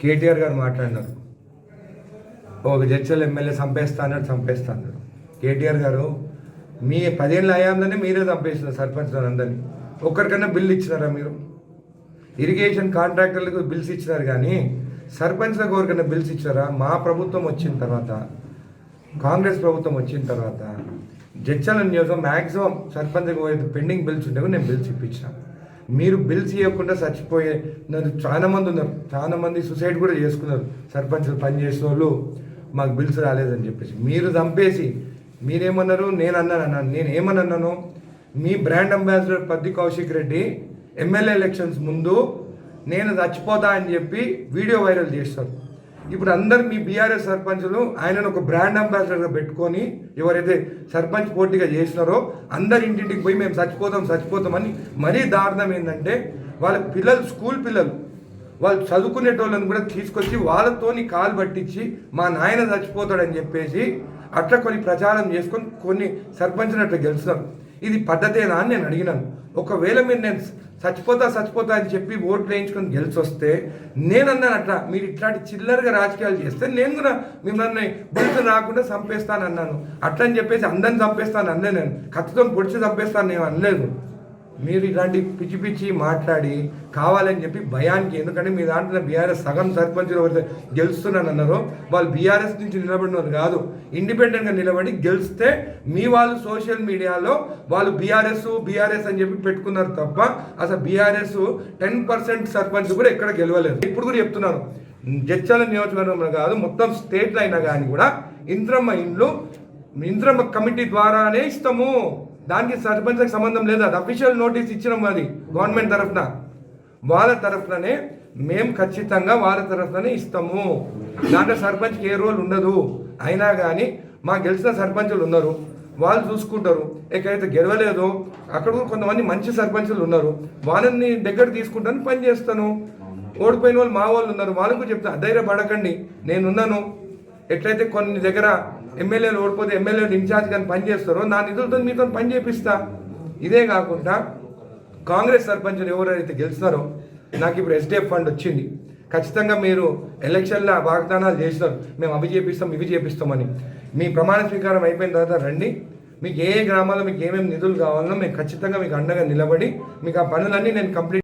కేటీఆర్ గారు మాట్లాడినారు. ఒక జడ్చల్ ఎమ్మెల్యే చంపేస్తా అన్నాడు చంపేస్తా అన్నాడు. కేటీఆర్ గారు మీ పదేళ్ళ అయ్యాందని మీరే చంపేసినారు సర్పంచ్ అందరినీ. ఒక్కరికన్నా బిల్లు ఇచ్చినారా మీరు? ఇరిగేషన్ కాంట్రాక్టర్లకు బిల్స్ ఇచ్చినారు కానీ సర్పంచ్లకు ఎవరికైనా బిల్స్ ఇచ్చారా? మా ప్రభుత్వం వచ్చిన తర్వాత కాంగ్రెస్ ప్రభుత్వం వచ్చిన తర్వాత జడ్చల నియోజకం మ్యాక్సిమం సర్పంచ్కి పోయేది పెండింగ్ బిల్స్ ఉండేవి నేను బిల్స్ ఇప్పించిన. మీరు బిల్స్ ఇవ్వకుండా చచ్చిపోయే చాలా మంది ఉన్నారు. చాలా మంది సుసైడ్ కూడా చేసుకున్నారు. సర్పంచ్లు పనిచేసిన వాళ్ళు మాకు బిల్స్ రాలేదని చెప్పేసి. మీరు చంపేసి మీరేమన్నారు? నేను అన్నాను అన్నాను నేను ఏమన్నాను మీ brand ambassador Padi Kaushik Reddy MLA elections ముందు నేను చచ్చిపోతా అని చెప్పి వీడియో వైరల్ చేస్తారు. ఇప్పుడు అందరు మీ బీఆర్ఎస్ సర్పంచులు ఆయనను ఒక బ్రాండ్ అంబాసిడర్గా పెట్టుకొని ఎవరైతే సర్పంచ్ పోటీగా చేసినారో అందరి ఇంటింటికి పోయి మేము చచ్చిపోతాం చచ్చిపోతామని మరీ దారుణం ఏంటంటే వాళ్ళ పిల్లలు స్కూల్ పిల్లలు వాళ్ళు చదువుకునేటోళ్ళని కూడా తీసుకొచ్చి వాళ్ళతోని కాలు పట్టించి మా నాయన చచ్చిపోతాడని చెప్పేసి అట్లా కొన్ని ప్రచారం చేసుకొని కొన్ని సర్పంచ్ని అట్లా గెలుస్తున్నారు. ఇది పద్ధతేనా అని నేను అడిగినాను. ఒకవేళ మీరు నేను చచ్చిపోతా చచ్చిపోతా అని చెప్పి ఓట్లు వేయించుకొని గెలిచి వస్తే నేను అన్నాను అట్లా మీరు ఇట్లాంటి చిల్లరగా రాజకీయాలు చేస్తే నేను కూడా మిమ్మల్ని బుడిత రాకుండా చంపేస్తాను అన్నాను అట్లని చెప్పేసి అందరిని చంపేస్తాను అనలే నేను. కత్తితో పొడిచి చంపేస్తాను నేను అనలేదు. మీరు ఇలాంటి పిచ్చి పిచ్చి మాట్లాడి కావాలని చెప్పి భయానికి ఎందుకంటే మీ దాంట్లో బీఆర్ఎస్ సగం సర్పంచులు ఎవరైతే గెలుస్తున్నాను అన్నారో వాళ్ళు బీఆర్ఎస్ నుంచి నిలబడినారు కాదు. ఇండిపెండెంట్గా నిలబడి గెలిస్తే మీ వాళ్ళు సోషల్ మీడియాలో వాళ్ళు బీఆర్ఎస్ బీఆర్ఎస్ అని చెప్పి పెట్టుకున్నారు తప్ప అసలు బీఆర్ఎస్ టెన్ పర్సెంట్ సర్పంచ్ కూడా ఎక్కడ గెలవలేదు. ఇప్పుడు కూడా చెప్తున్నారు. జడ్చల నియోజకవర్గంలో కాదు మొత్తం స్టేట్లో అయినా కానీ కూడా ఇంద్రమ్మ ఇండ్లు ఇంద్రమ్మ కమిటీ ద్వారానే ఇస్తాము. దానికి సర్పంచ్కి సంబంధం లేదు. అది అఫీషియల్ నోటీస్ ఇచ్చినాం అది గవర్నమెంట్ తరఫున. వాళ్ళ తరఫుననే మేము ఖచ్చితంగా వాళ్ళ తరఫుననే ఇస్తాము. దాంట్లో సర్పంచ్కి ఏ రోల్ ఉండదు. అయినా కానీ మా గెలిచిన సర్పంచులు ఉన్నారు. వాళ్ళు చూసుకుంటారు. ఎక్కడైతే గెలవలేదో అక్కడ కూడా కొంతమంది మంచి సర్పంచులు ఉన్నారు. వాళ్ళని దగ్గర తీసుకుంటాను పని చేస్తాను. ఓడిపోయిన వాళ్ళు మా వాళ్ళు ఉన్నారు. వాళ్ళకు చెప్తాను ధైర్యపడకండి. నేనున్నాను. ఎట్లయితే కొన్ని దగ్గర ఎమ్మెల్యేలు ఓడిపోతే ఎమ్మెల్యేలు ఇన్ఛార్జ్ కానీ పని చేస్తారో నా నిధులతో మీతో పని చేపిస్తా. ఇదే కాకుండా కాంగ్రెస్ సర్పంచులు ఎవరైతే గెలుస్తారో నాకు ఇప్పుడు ఎస్డిఎఫ్ ఫండ్ వచ్చింది. ఖచ్చితంగా మీరు ఎలక్షన్ల వాగ్దానాలు చేసినారు మేము అవి చేపిస్తాం ఇవి చేపిస్తామని. మీ ప్రమాణ స్వీకారం అయిపోయిన తర్వాత రండి. మీకు ఏ ఏ గ్రామాల్లో మీకు ఏమేమి నిధులు కావాలనో మేము ఖచ్చితంగా మీకు అండగా నిలబడి మీకు ఆ పనులన్నీ నేను కంప్లీట్